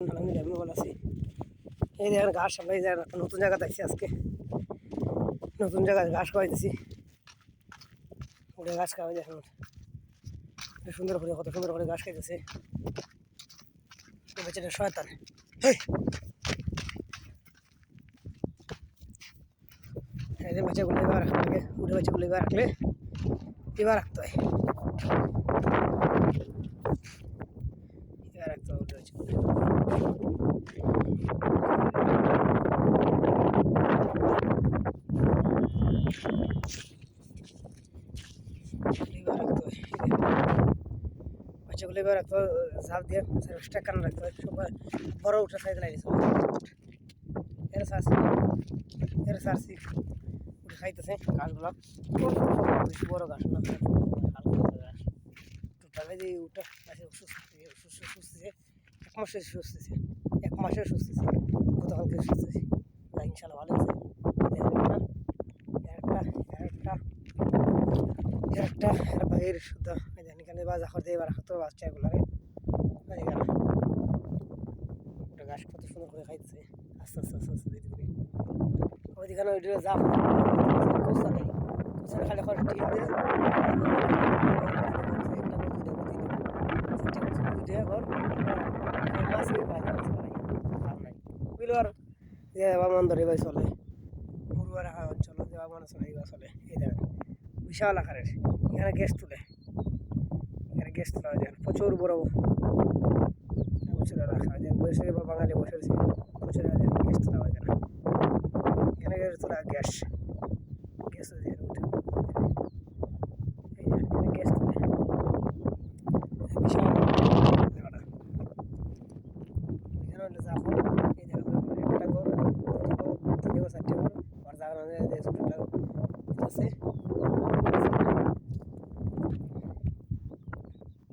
আলহামদুলিল্লাহ আমি ভালো আছি। এই দেখেন ঘাস, আমরা এই জায়গা নতুন জায়গাতে আছি আজকে। নতুন জায়গায় ঘাস খাওয়াইতেছি। উড়ে ঘাস খাওয়াই দেখেন সুন্দর করে, কত সুন্দর করে ঘাস খাইতেছে। বাচ্চাটা শয়তান! এই বাচ্চাগুলো এবার রাখতে লাগে উড়ে বাচ্চাগুলো এবার রাখলে, এবার রাখতে হয়। এবার রাখতে হবে উড়ে বাচ্চাগুলো লিভার রাখতে হয় বাচ্চাগুলো এবার রাখতে ঝাঁপ দিয়ে সার্ভিসটা কান রাখতে হয় সবাই বড় উঠে সাইজ লাগিয়েছে এর সারছি এর সারছি উঠে খাইতেছে ঘাসগুলো। বড় ঘাস না ঘাস। টোটালে যে উঠে গাছে সুস্থ সুস্থ সুস্থছে এক মাসে সুস্থছে গতকালকে সুস্থছে ইনশাল্লাহ ভালো আছে। বাইরের শুদ্ধ জানি কেন বাজা করতে এবার হতো বাচ্চাগুলারে এখানে ওটা ঘাস কত সুন্দর করে আস্তে আস্তে আস্তে আস্তে, ধীরে ধীরে। ওইদিকে ওইটা দিয়ে চলে। চলে। বিশাল আকারের। এখানে গ্যাস তুলে। এখানে গ্যাস তোলা হয় দেখেন প্রচুর বড় প্রচুর রাখা হয় বসে বা বাঙালি বসে রয়েছে প্রচুর গ্যাস তোলা হয় এখানে এখানে গ্যাস তোলা গ্যাস গ্যাস দিয়ে উঠে এই যে এখানে গ্যাস তুলে বিশাল জায়গাটা এখানে হলো জাফর এই জায়গাটা একটা ঘর দুটো ঘর তিনটে ঘর চারটে ঘর আর জায়গা ছোটটা আছে